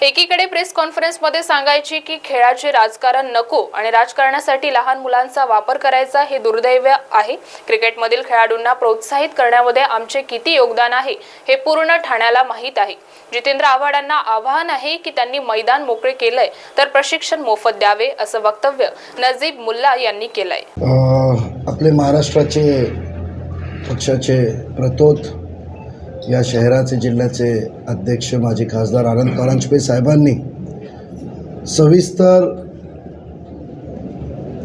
एकीकडे प्रेस कॉन्फरन्समध्ये सांगायची की खेळाचे राजकारण नको आणि राजकारणासाठी लहान मुलांचा वापर करायचा हे दुर्दैव आहे. क्रिकेटमधील खेळाडूंना प्रोत्साहित करण्यामध्ये आमचे किती योगदान आहे हे पूर्ण ठाण्याला माहीत आहे. जितेंद्र आव्हाडांना आवाहन आहे की त्यांनी मैदान मोकळे केलंय तर प्रशिक्षण मोफत द्यावे असं वक्तव्य नजीब मुल्ला यांनी केलंय. आपले महाराष्ट्राचे पक्षाचे प्रतोत या शहराचे जिल्ह्याचे अध्यक्ष माजी खासदार आनंद परांजपे साहेबांनी सविस्तर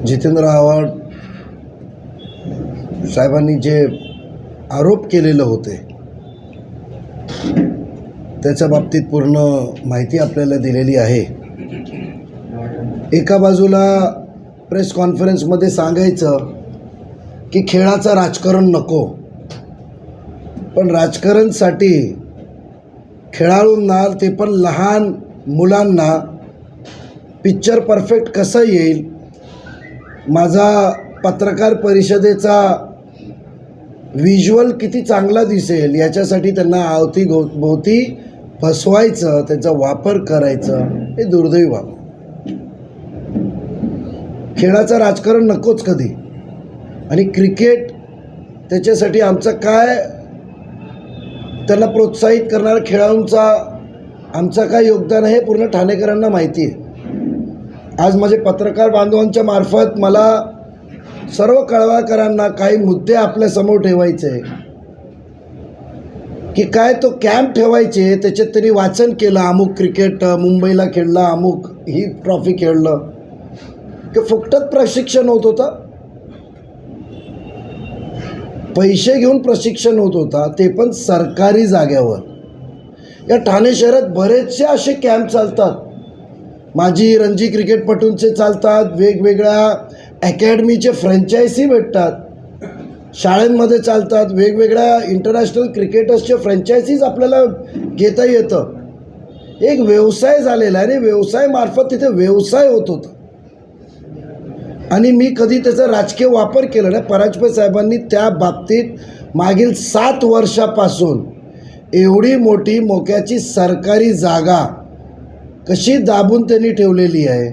जितेंद्र आव्हाड साहेबांनी जे आरोप केलेले होते त्याच्या बाबतीत पूर्ण माहिती आपल्याला दिलेली आहे. एका बाजूला प्रेस कॉन्फरन्समध्ये सांगायचं की खेळाचं राजकारण नको पण राजकारणसाठी खेळाडूंना ते पण लहान मुलांना पिक्चर परफेक्ट कसं येईल? माझा पत्रकार परिषदेचा व्हिज्युअल किती चांगला दिसेल? याच्यासाठी त्यांना आवती गो भोवती फसवायचं त्याचा वापर करायचं हे दुर्दैव खेळाचं राजकारण नकोच कधी. आणि क्रिकेट त्याच्यासाठी आमचं काय त्यांना प्रोत्साहित करणाऱ्या खेळाडूंचा आमचं काय योगदान आहे हे पूर्ण ठाणेकरांना माहिती आहे. आज माझे पत्रकार बांधवांच्या मार्फत मला सर्व कळवाकरांना काही मुद्दे आपल्यासमोर ठेवायचे आहे की काय तो कॅम्प ठेवायचे त्याच्यात त्यांनी वाचन केलं अमुक क्रिकेट मुंबईला खेळला अमुक ही ट्रॉफी खेळलं. की फुकटच प्रशिक्षण होत होतं. पैसे घेऊन प्रशिक्षण होत होता ते पण सरकारी जाग्यावर. या ठाणे शहरात बरेचसे असे कॅम्प चालतात. माझी रणजी क्रिकेटपटूंचे चालतात वेगवेगळ्या अकॅडमीचे फ्रँचायझी भेटतात. शाळांमध्ये चालतात वेगवेगळ्या इंटरनॅशनल क्रिकेटर्सचे फ्रँचायझीज आपल्याला घेता येतं. एक व्यवसाय झालेला आहे आणि व्यवसायामार्फत तिथे व्यवसाय होत होता. आणि मी कधी त्याचा राजकीय वापर केला नाही. पराजपे साहेबांनी त्या बाबतीत मागील सात वर्षापासून एवढी मोठी मोक्याची सरकारी जागा कशी दाबून त्यांनी ठेवलेली आहे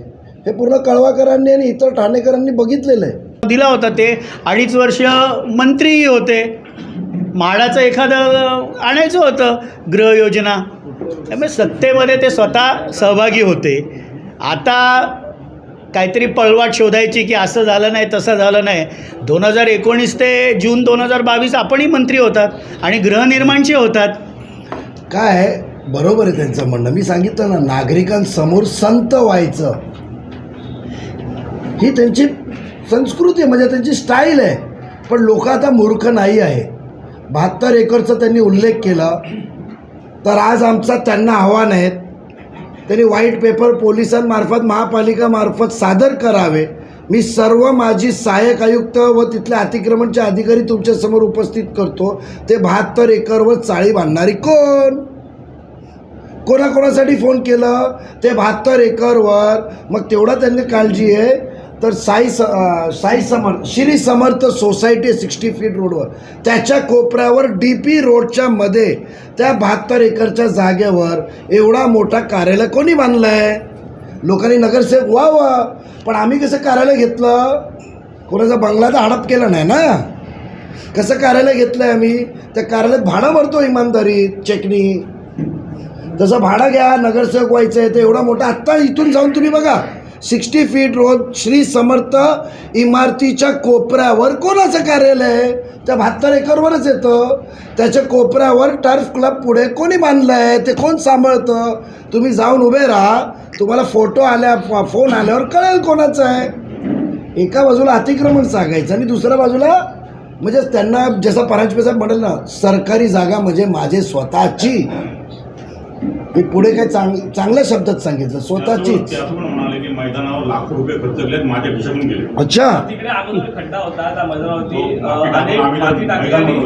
हे पूर्ण कळवाकरांनी आणि इतर ठाणेकरांनी बघितलेलं आहे. दिला होता ते. अडीच वर्ष मंत्रीही होते. म्हाडाचं एखादं आणायचं होतं गृहयोजना त्यामुळे सत्तेमध्ये ते स्वतः सहभागी होते. आता काहीतरी पळवाट शोधायची की असं झालं नाही तसं झालं नाही. दोन हजार एकोणीस ते जून दोन हजार बावीस आपणही मंत्री होतात आणि गृहनिर्माणचे होतात. काय बरोबर आहे त्यांचं म्हणणं. मी सांगितलं ना नागरिकांसमोर संत व्हायचं. ही त्यांची संस्कृती आहे म्हणजे त्यांची स्टाईल आहे. पण लोक आता मूर्ख नाही आहे बहात्तर एकरचा त्यांनी उल्लेख केला. तर आज आमचा त्यांना आव्हान आहेत त्यांनी व्हाईट पेपर पोलिसांमार्फत महापालिकामार्फत सादर करावे. मी सर्व माझी सहाय्यक आयुक्त व तिथल्या अतिक्रमणचे अधिकारी तुमच्यासमोर उपस्थित करतो. ते बहात्तर एकरवर चाळी बांधणारी कोण? कोणाकोणासाठी फोन केलं? ते बहात्तर एकरवर. मग तेवढा त्यांनी काळजी आहे. तर साई स Sai Samarth Shri Samarth society sixty feet रोडवर. त्याच्या कोपऱ्यावर डी पी रोडच्या मध्ये त्या बहात्तर एकरच्या जागेवर एवढा मोठा कार्यालय कोणी बांधलं आहे लोकांनी नगरसेवक वा वा पण आम्ही कसं कार्यालय घेतलं? कोणाचा बंगला तर हडप केला नाही ना? कसं कार्यालय घेतलं आहे आम्ही? त्या कार्यालयात भाडं भरतो इमानदारीत चेकनी. तसं भाडं घ्या नगरसेवक व्हायचं आहे ते एवढा मोठा आत्ता इथून जाऊन तुम्ही बघा. Sixty feet road Shri Samarth इमारतीच्या कोपऱ्यावर कोणाचं कार्यालय आहे? त्या बहात्तर एकरवरच येतं. त्याच्या कोपऱ्यावर टर्फ क्लब पुढे कोणी बांधलं आहे ते कोण सांभाळतं? तुम्ही जाऊन उभे राहा. तुम्हाला फोटो आल्या फोन आल्यावर कळेल कोणाचं आहे. एका बाजूला अतिक्रमण सांगायचं आणि दुसऱ्या बाजूला म्हणजे त्यांना जसं परांजपे साहेब म्हणाल ना सरकारी जागा म्हणजे माझे स्वतःची. मी पुढे काय चांग चांगल्या शब्दात सांगितलं. स्वतःचीच. ते असं पण म्हणाले की मैदानावर लाखो रुपये खर्च केलेत माझ्या खिशातून गेले. अच्छा. तिकडे अगोदर खड्डा होता त्या मैदानावरती अं, माती अनेक टाकून माती आम्ही टाकली आणि मैदानावर